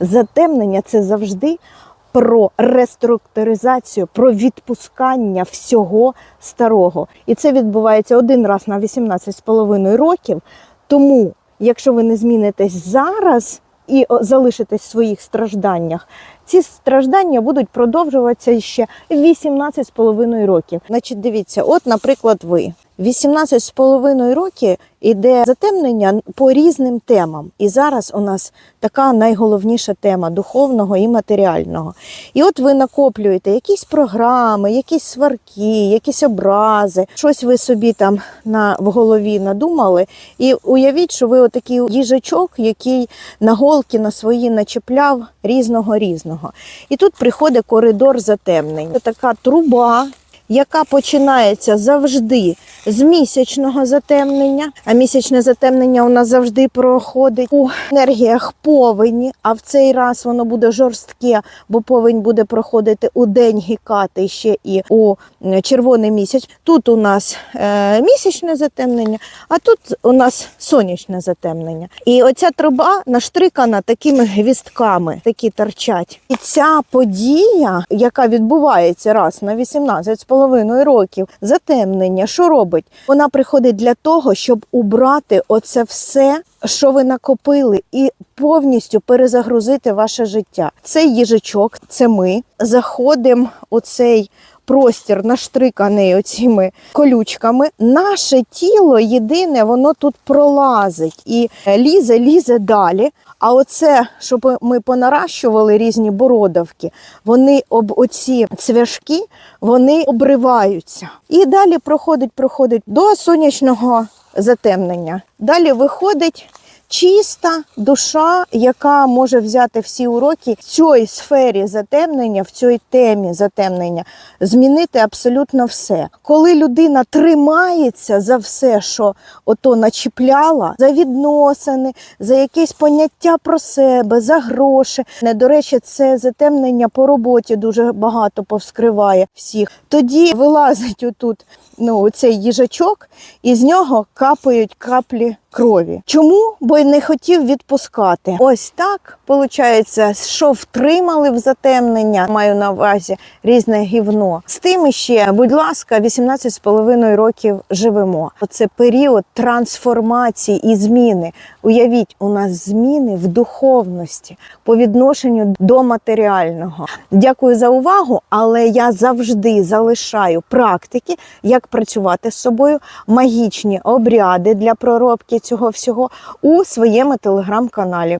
Затемнення це завжди про реструктуризацію, про відпускання всього старого. І це відбувається один раз на 18,5 років. Тому, якщо ви не змінитесь зараз і залишитесь в своїх стражданнях, ці страждання будуть продовжуватися ще 18,5 років. Значить, дивіться, от, наприклад, ви. 18,5 років іде затемнення по різним темам. І зараз у нас така найголовніша тема духовного і матеріального. І от ви накоплюєте якісь програми, якісь сварки, якісь образи, щось ви собі там на, в голові надумали. І уявіть, що ви отакий їжачок, який на голки на свої начепляв різного різного. І тут приходить коридор затемнень. Це така труба, яка починається завжди з місячного затемнення. А місячне затемнення у нас завжди проходить у енергіях повені, а в цей раз воно буде жорстке, бо повень буде проходити у день гікати ще і у червоний місяць. Тут у нас е, місячне затемнення, а тут у нас сонячне затемнення. І оця труба наштрикана такими гвістками, такі торчать. І ця подія, яка відбувається раз на 18,5 років, затемнення, що робить? Вона приходить для того, щоб убрати оце все, що ви накопили, і повністю перезагрузити ваше життя. Цей їжачок, це ми заходимо у цей простір наштриканий оціми колючками. Наше тіло єдине, воно тут пролазить і лізе, лізе далі. А оце, щоб ми понаращували різні бородавки, вони об оці цвяшки вони обриваються. І далі проходить, проходить до сонячного затемнення. Далі виходить чиста душа, яка може взяти всі уроки в цій сфері затемнення, в цій темі затемнення, змінити абсолютно все. Коли людина тримається за все, що ото начіпляла, за відносини, за якесь поняття про себе, за гроші. Не до речі, це затемнення по роботі дуже багато повскриває всіх. Тоді вилазить отут ну, цей їжачок, і з нього капають каплі крові. Чому? Бо й не хотів відпускати. Ось так виходить, що втримали в затемнення, маю на увазі різне гівно. З тим ще, будь ласка, 18,5 років живемо. Оце період трансформації і зміни. Уявіть, у нас зміни в духовності по відношенню до матеріального. Дякую за увагу, але я завжди залишаю практики, як працювати з собою, магічні обряди для проробки цього всього у своєму телеграм-каналі.